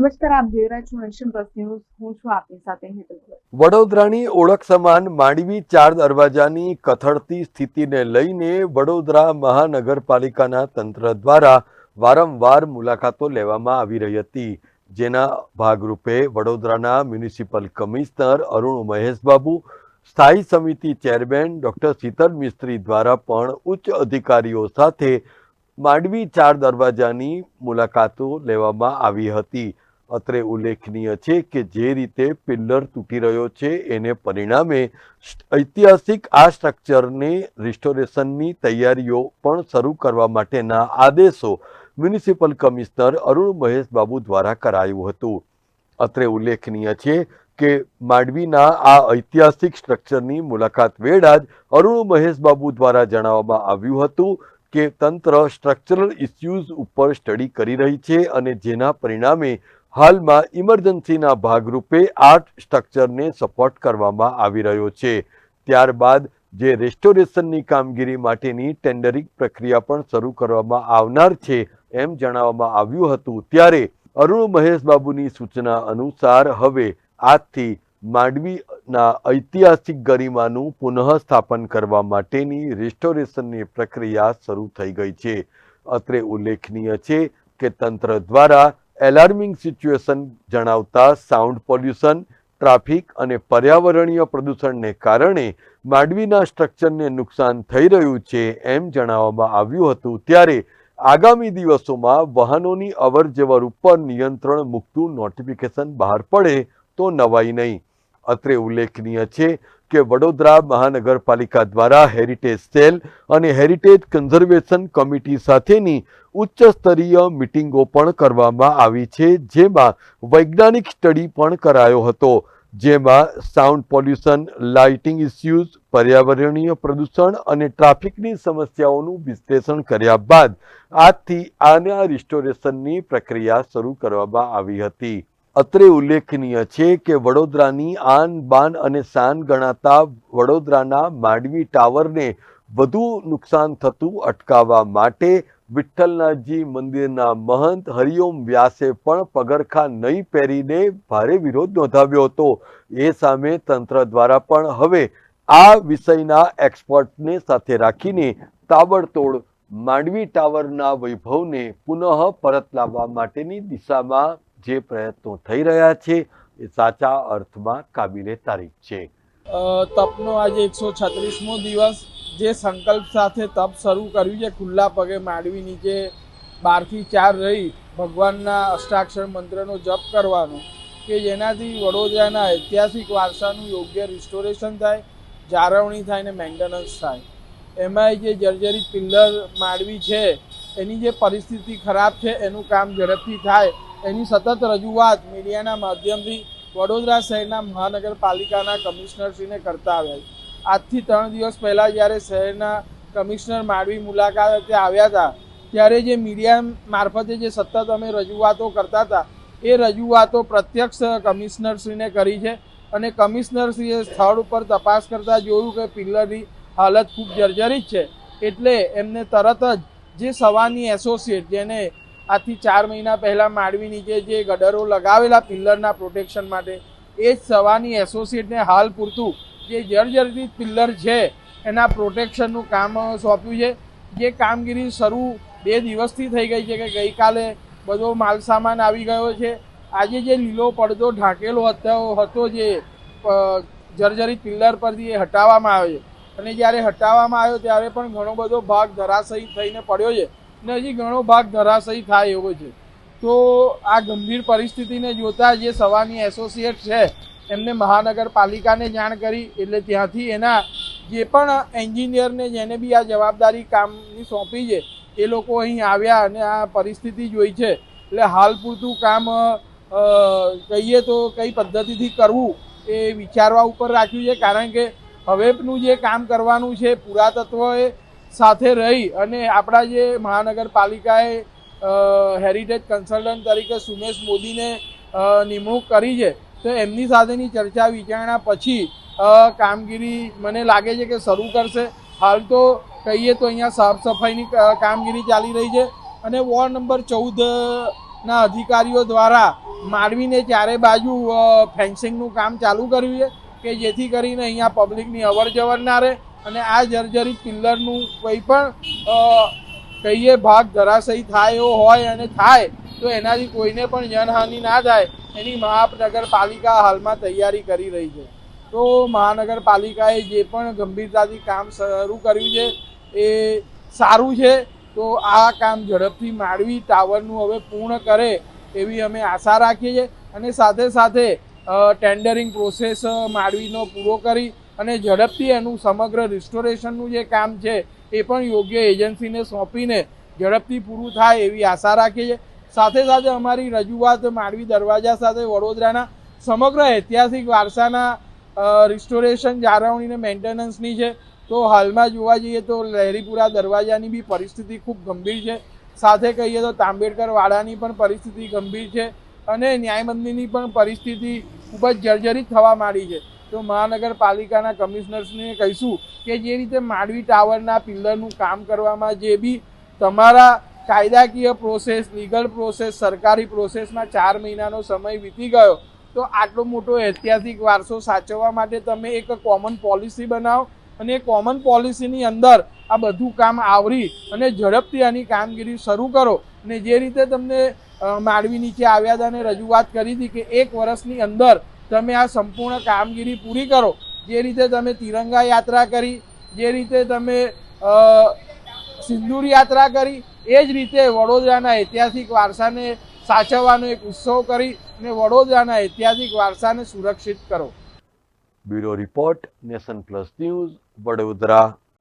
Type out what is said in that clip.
નમસ્કાર, આપ જોઈ રહ્યા છો નેશન પ્લસ ન્યૂઝ. હું છું આપની સાથે વડોદરાની ઓળખ સમાન માંડવી ચાર દરવાજાની કથળતી સ્થિતિને લઈને વડોદરા મહાનગરપાલિકાના તંત્ર દ્વારા વારંવાર મુલાકાતો લેવામાં આવી રહી હતી. જેના ભાગરૂપે વડોદરાના મ્યુનિસિપલ કમિશનર અરુણ મહેશબાબુ, સ્થાયી સમિતિ ચેરમેન ડોક્ટર શીતલ મિસ્ત્રી દ્વારા પણ ઉચ્ચ અધિકારીઓ સાથે માંડવી ચાર દરવાજાની મુલાકાતો લેવામાં આવી હતી. અત્રે ઉલ્લેખનીય છે કે જે રીતે પિલ્લર તૂટી રહ્યો છે, એને પરિણામે ઐતિહાસિક આ સ્ટ્રક્ચરને રિસ્ટોરેશનની તૈયારીઓ પણ શરૂ કરવા માટેના આદેશો મ્યુનિસિપલ કમિશનર અરુણ મહેશ બાબુ દ્વારા કરાયું હતું. અત્રે ઉલ્લેખનીય છે કે માંડવીના આ ઐતિહાસિક સ્ટ્રક્ચરની મુલાકાત વેળા જ અરુણ મહેશ બાબુ દ્વારા જણાવવામાં આવ્યું હતું કે તંત્ર સ્ટ્રક્ચરલ ઇસ્યુઝ ઉપર સ્ટડી કરી રહી છે અને જેના પરિણામે હાલમાં ઇમરજન્સીના ભાગરૂપે આર્ટ સ્ટ્રક્ચરને સપોર્ટ કરવામાં આવી રહ્યો છે. ત્યારબાદ જે રેસ્ટોરેશનની કામગીરી માટેની ટેન્ડરિંગ પ્રક્રિયા પણ શરૂ કરવામાં આવનાર છે એમ જણાવવામાં આવ્યું હતું. ત્યારે અરુણ મહેશ બાબુની સૂચના અનુસાર હવે આજથી માંડવીના ઐતિહાસિક ગરિમાનું પુનઃસ્થાપન કરવા માટેની રેસ્ટોરેશનની પ્રક્રિયા શરૂ થઈ ગઈ છે. અત્રે ઉલ્લેખનીય છે કે તંત્ર દ્વારા એલાર્મિંગ સિચ્યુએશન જણાવતા સાઉન્ડ પોલ્યુશન ટ્રાફિક અને પર્યાવરણીય પ્રદૂષણને કારણે માંડવીના સ્ટ્રક્ચરને નુકસાન થઈ રહ્યું છે એમ જણાવવામાં આવ્યું હતું. ત્યારે આગામી દિવસોમાં વાહનોની અવરજવર ઉપર નિયંત્રણ મૂકતું નોટિફિકેશન બહાર પડે તો નવાઈ નહીં. અત્રે ઉલ્લેખનીય છે કે વડોદરા મહાનગરપાલિકા દ્વારા હેરિટેજ સેલ અને હેરિટેજ કન્ઝર્વેશન કમિટી સાથેની ઉચ્ચ સ્તરીય મિટિંગો પણ કરવામાં આવી છે, જેમાં વૈજ્ઞાનિક સ્ટડી પણ કરાયો હતો, જેમાં સાઉન્ડ પોલ્યુશન લાઇટિંગ ઇસ્યુઝ પર્યાવરણીય પ્રદૂષણ અને ટ્રાફિકની સમસ્યાઓનું વિશ્લેષણ કર્યા બાદ આજથી આના રિસ્ટોરેશનની પ્રક્રિયા શરૂ કરવામાં આવી હતી. અત્રે ઉલ્લેખનીય છે કે વડોદરાની આન બાન અને શાન ગણાતા વડોદરાના માંડવી ટાવરને વધુ નુકસાન થતું અટકાવવા માટે વિઠ્ઠલનાથજી મંદિરના મહંત હરિઓમ વ્યાસે પણ પગરખા નહીં પહેરીને ભારે વિરોધ નોંધાવ્યો હતો. એ સામે તંત્ર દ્વારા પણ હવે આ વિષયના એક્સપર્ટને સાથે રાખીને તાબડતોડ માંડવી ટાવરના વૈભવને પુનઃ પરત લાવવા માટેની દિશામાં જે પ્રયત્નો થઈ રહ્યા છે એ સાચા અર્થમાં કાબિલે તારીફ છે. તપનો આજે એકસો છત્રીસમો દિવસ. જે સંકલ્પ સાથે તપ શરૂ કર્યું છે, ખુલ્લા પગે માંડવી નીચે બારથી ચાર રહી ભગવાનના અષ્ટાક્ષર મંત્રનો જપ કરવાનો કે જેનાથી વડોદરાના ઐતિહાસિક વારસાનું યોગ્ય રિસ્ટોરેશન થાય, જાળવણી થાય ને મેન્ટેનન્સ થાય. એમાંય જે જર્જરિત પિલ્લર માંડવી છે, એની જે પરિસ્થિતિ ખરાબ છે, એનું કામ ઝડપથી થાય. એની સતત રજૂઆત મીડિયાના માધ્યમથી વડોદરા શહેરના મહાનગરપાલિકાના કમિશનરશ્રીને કરતા આવ્યા આજથી ત્રણ દિવસ પહેલાં જ્યારે શહેરના કમિશનર માંડવી મુલાકાતે આવ્યા હતા, ત્યારે જે મીડિયા મારફતે જે સતત અમે રજૂઆતો કરતા હતા, એ રજૂઆતો પ્રત્યક્ષ કમિશનરશ્રીને કરી છે અને કમિશનરશ્રીએ સ્થળ ઉપર તપાસ કરતાં જોયું કે પિલ્લરની હાલત ખૂબ જર્જરિત છે. એટલે એમને તરત જ જે સવાની એસોસિએટ જેને આજથી ચાર મહિના પહેલાં માંડવી નીચે જે ગડરો લગાવેલા પિલ્લરના પ્રોટેક્શન માટે, એ જ સવાની એસોસિએટને હાલ પૂરતું જે જર્જરિત પિલ્લર છે, એના પ્રોટેક્શનનું કામ સોંપ્યું છે. જે કામગીરી શરૂ બે દિવસથી થઈ ગઈ છે કે ગઈકાલે બધો માલસામાન આવી ગયો છે. આજે જે લીલો પડદો ઢાંકેલો હતો હતો જે જર્જરિત પિલ્લર પરથી એ હટાવવામાં આવ્યો છે. અને જ્યારે હટાવવામાં આવ્યો, ત્યારે પણ ઘણો બધો ભાગ ધરાશયી થઈને પડ્યો છે. ને હજી ઘણો ભાગ ધરાશયી થાય એવો છે. તો આ ગંભીર પરિસ્થિતિને જોતા જે સવાની એસોસિએટ છે, એમને મહાનગરપાલિકાને જાણ કરી, એટલે ત્યાંથી એના જે પણ એન્જિનિયરને જેને બી આ જવાબદારી કામની સોંપી છે, એ લોકો અહીં આવ્યા અને આ પરિસ્થિતિ જોઈ છે. એટલે હાલ પૂરતું કામ કહીએ તો કઈ પદ્ધતિથી કરવું એ વિચારવા ઉપર રાખ્યું છે, કારણ કે હવેનું જે કામ કરવાનું છે પુરાતત્વએ સાથે રહી અને આપણા જે મહાનગરપાલિકાએ હેરિટેજ કન્સલ્ટન્ટ તરીકે સુમેશ મોદીને નિમણૂક કરી છે. તો એમની સાથેની ચર્ચા વિચારણા પછી કામગીરી મને લાગે છે કે શરૂ કરશે. હાલ તો કહીએ તો અહીંયા સાફ સફાઈની કામગીરી ચાલી રહી છે અને વોર્ડ નંબર ચૌદના અધિકારીઓ દ્વારા માંડવીને ચારે બાજુ ફેન્સિંગનું કામ ચાલુ કર્યું છે કે જેથી કરીને અહીંયા પબ્લિકની અવર જવર ના રહે. અને આ જર્જરિત પિલ્લરનું કોઈ પણ કહીએ ભાગ ધરાશયી થાય એવો હોય અને થાય, તો એનાથી કોઈને પણ જનહાનિ ના થાય. એની મહાનગરપાલિકા હાલમાં તૈયારી કરી રહી છે. તો મહાનગરપાલિકાએ જે પણ ગંભીરતાથી કામ શરૂ કર્યું છે, એ સારું છે. તો આ કામ ઝડપથી માંડવી ટાવરનું હવે પૂર્ણ કરે એવી અમે આશા રાખીએ છીએ. અને સાથે સાથે ટેન્ડરિંગ પ્રોસેસ માંડવીનો પૂરો કરી અને ઝડપથી એનું સમગ્ર રિસ્ટોરેશનનું જે કામ છે, એ પણ યોગ્ય એજન્સીને સોંપીને ઝડપથી પૂરું થાય એવી આશા રાખીએ સાથે સાથે અમારી રજૂઆત માંડવી દરવાજા સાથે વડોદરાના સમગ્ર ઐતિહાસિક વારસાના રિસ્ટોરેશન જાળવણીને મેન્ટેનન્સની છે. તો હાલમાં જોવા જઈએ તો લહેરીપુરા દરવાજાની બી પરિસ્થિતિ ખૂબ ગંભીર છે. સાથે કહીએ તો તાંબેડકર વાડાની પણ પરિસ્થિતિ ગંભીર છે અને ન્યાય મંદિરની પણ પરિસ્થિતિ ખૂબ જ જર્જરિત થવા માંડી છે. તો મહાનગરપાલિકાના કમિશનર્સને કહીશું કે જે રીતે માંડવી ટાવરના પિલ્લરનું કામ કરવામાં જે બી તમારા કાયદાકીય પ્રોસેસ લીગલ પ્રોસેસ સરકારી પ્રોસેસમાં ચાર મહિનાનો સમય વીતી ગયો, તો આટલો મોટો ઐતિહાસિક વારસો સાચવવા માટે તમે એક કોમન પોલિસી બનાવો અને એ કોમન પોલિસીની અંદર આ બધું કામ આવરી અને ઝડપથી આની કામગીરી શરૂ કરો અને જે રીતે તમને માંડવી નીચે આવ્યા હતા અને રજૂઆત કરી હતી કે એક વર્ષની અંદર તમે આ સંપૂર્ણ કામગીરી પૂરી કરો. જે રીતે તમે તિરંગા યાત્રા કરી, જે રીતે તમે સિંદૂર યાત્રા કરી, એ જ રીતે વડોદરાના ઐતિહાસિક વારસાને સાચવવાનો એક ઉત્સવ કરી અને વડોદરાના ઐતિહાસિક વારસાને સુરક્ષિત કરો. Bureau report nation plus news Vadodara.